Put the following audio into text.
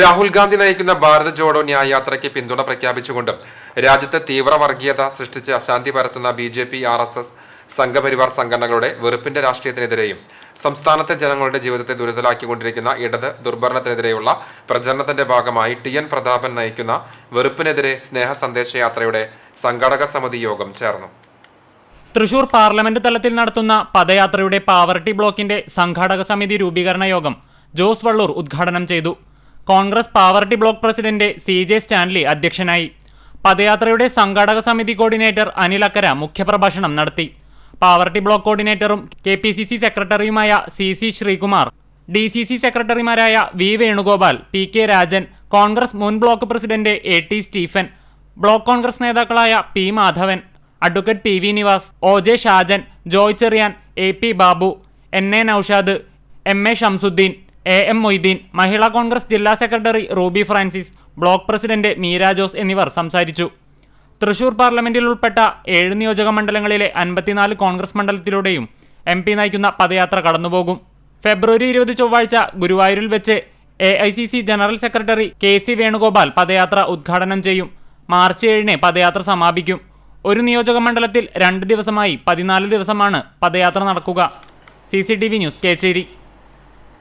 രാഹുൽ ഗാന്ധി നയിക്കുന്ന ഭാരത് ജോഡോ ന്യായ യാത്രയ്ക്ക് പിന്തുണ പ്രഖ്യാപിച്ചുകൊണ്ടും രാജ്യത്തെ തീവ്ര വർഗീയത സൃഷ്ടിച്ച് അശാന്തി പരത്തുന്ന B J P R S S Sangh Parivar സംഘടനകളുടെ വെറുപ്പിന്റെ രാഷ്ട്രീയത്തിനെതിരെയും സംസ്ഥാനത്തെ ജനങ്ങളുടെ ജീവിതത്തെ ദുരിതലാക്കിക്കൊണ്ടിരിക്കുന്ന ഇടത് ദുർഭരണത്തിനെതിരെയുള്ള പ്രചരണത്തിന്റെ ഭാഗമായി ടി എൻ പ്രതാപൻ നയിക്കുന്ന വെറുപ്പിനെതിരെ സ്നേഹ സന്ദേശയാത്രയുടെ സംഘാടക സമിതി യോഗം ചേർന്നു. തൃശൂർ പാർലമെന്റ് തലത്തിൽ നടത്തുന്ന പദയാത്രയുടെ പാവർട്ടി ബ്ലോക്കിന്റെ സംഘാടക സമിതി രൂപീകരണ യോഗം ജോസ് വള്ളൂർ ഉദ്ഘാടനം ചെയ്തു. Congress Pavaratty block president C J Stanley അധ്യക്ഷനായി. പദയാത്രയുടെ സംഘാടക സമിതി കോർഡിനേറ്റർ അനിൽ അക്കര മുഖ്യപ്രഭാഷണം നടത്തി. പാവർട്ടി ബ്ലോക്ക് കോർഡിനേറ്ററും കെ പി സി സി സെക്രട്ടറിയുമായ C C Sreekumar D C C സെക്രട്ടറിമാരായ V Venugopal P K Rajan Congress മുൻ block president A T Stephen block Congress നേതാക്കളായ P Madhavan advocate P V Nivas O J Shajan Joy Cherian A P Babu N A Noushad M A Shamsuddin A M Moideen Mahila Congress ജില്ലാ secretary Ruby Francis block president Meera Jose എന്നിവർ സംസാരിച്ചു. തൃശൂർ പാർലമെന്റിൽ ഉൾപ്പെട്ട ഏഴ് നിയോജക മണ്ഡലങ്ങളിലെ അൻപത്തിനാല് Congress മണ്ഡലത്തിലൂടെയും M P നയിക്കുന്ന പദയാത്ര കടന്നുപോകും. ഫെബ്രുവരി ഇരുപത് ചൊവ്വാഴ്ച ഗുരുവായൂരിൽ വെച്ച് A I C C general secretary K C Venugopal പദയാത്ര ഉദ്ഘാടനം ചെയ്യും. മാർച്ച് ഏഴിന് പദയാത്ര സമാപിക്കും. ഒരു നിയോജക മണ്ഡലത്തിൽ രണ്ട് ദിവസമായി പതിനാല് ദിവസമാണ് പദയാത്ര നടക്കുക. C C T V news Kechery.